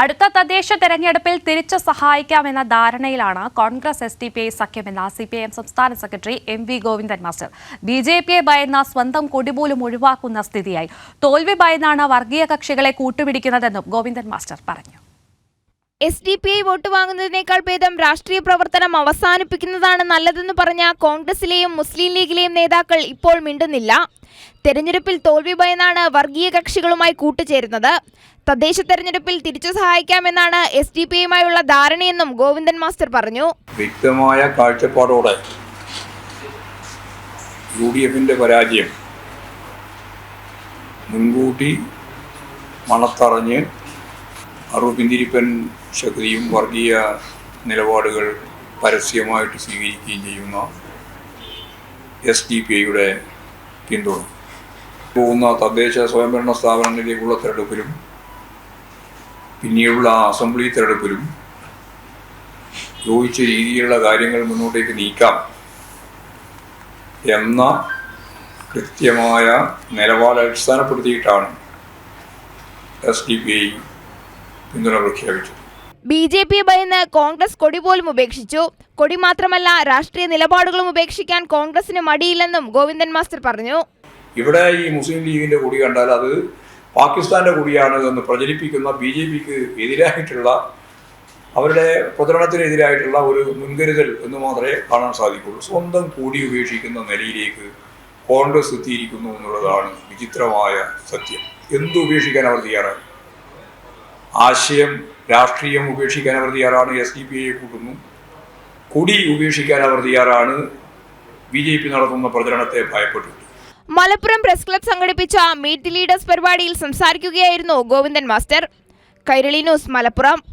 അടുത്ത തദ്ദേശ തെരഞ്ഞെടുപ്പിൽ തിരിച്ചു സഹായിക്കാമെന്ന ധാരണയിലാണ് Congress S D P I സഖ്യമെന്ന C P I M സംസ്ഥാന secretary M V Govindan master. B J പിയെ ഭയന്ന സ്വന്തം കൊടിപോലും ഒഴിവാക്കുന്ന സ്ഥിതിയായി. തോൽവി ഭയന്നാണ് വർഗീയ കക്ഷികളെ കൂട്ടുപിടിക്കുന്നതെന്നും ഗോവിന്ദൻ മാസ്റ്റർ പറഞ്ഞു. S D P I vote വാങ്ങുന്നതിനേക്കാൾ ഭേദം രാഷ്ട്രീയ പ്രവർത്തനം അവസാനിപ്പിക്കുന്നതാണ് നല്ലതെന്ന് പറഞ്ഞ കോൺഗ്രസിലെയും മുസ്ലിം ലീഗിലെയും നേതാക്കൾ ഇപ്പോൾ മിണ്ടുന്നില്ല. തെരഞ്ഞെടുപ്പിൽ തോൽവി ഭയന്നാണ് വർഗീയ കക്ഷികളുമായി കൂട്ടുചേരുന്നത്. തദ്ദേശ തെരഞ്ഞെടുപ്പിൽ തിരിച്ചു സഹായിക്കാമെന്നാണ് എസ് ഡി പി ഐയുമായുള്ള ധാരണയെന്നും ഗോവിന്ദൻ മാസ്റ്റർ പറഞ്ഞു. വ്യക്തമായ കാഴ്ചപ്പാടോടെ യു ഡി എഫിന്റെ പരാജയം മുൻകൂട്ടി മണത്തറിഞ്ഞ് അറിവ് പിന്തിരിപ്പൻ ശക്തിയും വർഗീയ നിലപാടുകൾ പരസ്യമായിട്ട് സ്വീകരിക്കുകയും ചെയ്യുന്ന എസ് ഡി പി ഐയുടെ പിന്തുണ. പോകുന്ന തദ്ദേശ സ്വയംഭരണ സ്ഥാപനങ്ങളിലേക്കുള്ള തെരഞ്ഞെടുപ്പിലും പിന്നീടുള്ള അസംബ്ലി തെരഞ്ഞെടുപ്പിലും യോജിച്ച രീതിയിലുള്ള കാര്യങ്ങൾ മുന്നോട്ടേക്ക് നീക്കാം എന്ന കൃത്യമായ നിലപാട് അടിസ്ഥാനപ്പെടുത്തിയിട്ടാണ് എസ് ഡി പി ഐ പിന്തുണ പ്രഖ്യാപിച്ചു ബി ജെ പി ഭയന്ന് കോൺഗ്രസ് കൊടി പോലും ഉപേക്ഷിച്ചു. കൊടി മാത്രമല്ല രാഷ്ട്രീയ നിലപാടുകളും ഉപേക്ഷിക്കാൻ കോൺഗ്രസിന് മടിയില്ലെന്നും ഗോവിന്ദൻ മാസ്റ്റർ പറഞ്ഞു. ഇവിടെ ഈ മുസ്ലിം ലീഗിന്റെ കൊടി കണ്ടാൽ അത് പാകിസ്ഥാന്റെ കൊടിയാണ് എന്ന് പ്രചരിപ്പിക്കുന്ന ബി ജെ പിക്ക് എതിരായിട്ടുള്ള അവരുടെ പ്രചരണത്തിനെതിരായിട്ടുള്ള ഒരു മുൻകരുതൽ എന്ന് മാത്രമേ കാണാൻ സാധിക്കുള്ളൂ. സ്വന്തം കൂടി ഉപേക്ഷിക്കുന്ന നിലയിലേക്ക് കോൺഗ്രസ് എത്തിയിരിക്കുന്നു എന്നുള്ളതാണ് വിചിത്രമായ സത്യം. എന്തുപേക്ഷിക്കാൻ അവർ തയ്യാറാണ് ആശയം രാഷ്ട്രീയം ഉപേക്ഷിക്കാൻ അവർ തയ്യാറാണ് എസ് ഡി പി ഐയെ കൂട്ടുന്നു. കൊടി ഉപേക്ഷിക്കാൻ അവർ തയ്യാറാണ്. ബി ജെ പി നടത്തുന്ന പ്രചരണത്തെ ഭയപ്പെട്ടു മലപ്പുറം പ്രസ് ക്ലബ് സംഘടിപ്പിച്ച മീറ്റ് ദി ലീഡേഴ്സ് പരിപാടിയിൽ സംസാരിക്കുകയായിരുന്നു ഗോവിന്ദൻ മാസ്റ്റർ. കൈരളി ന്യൂസ് മലപ്പുറം.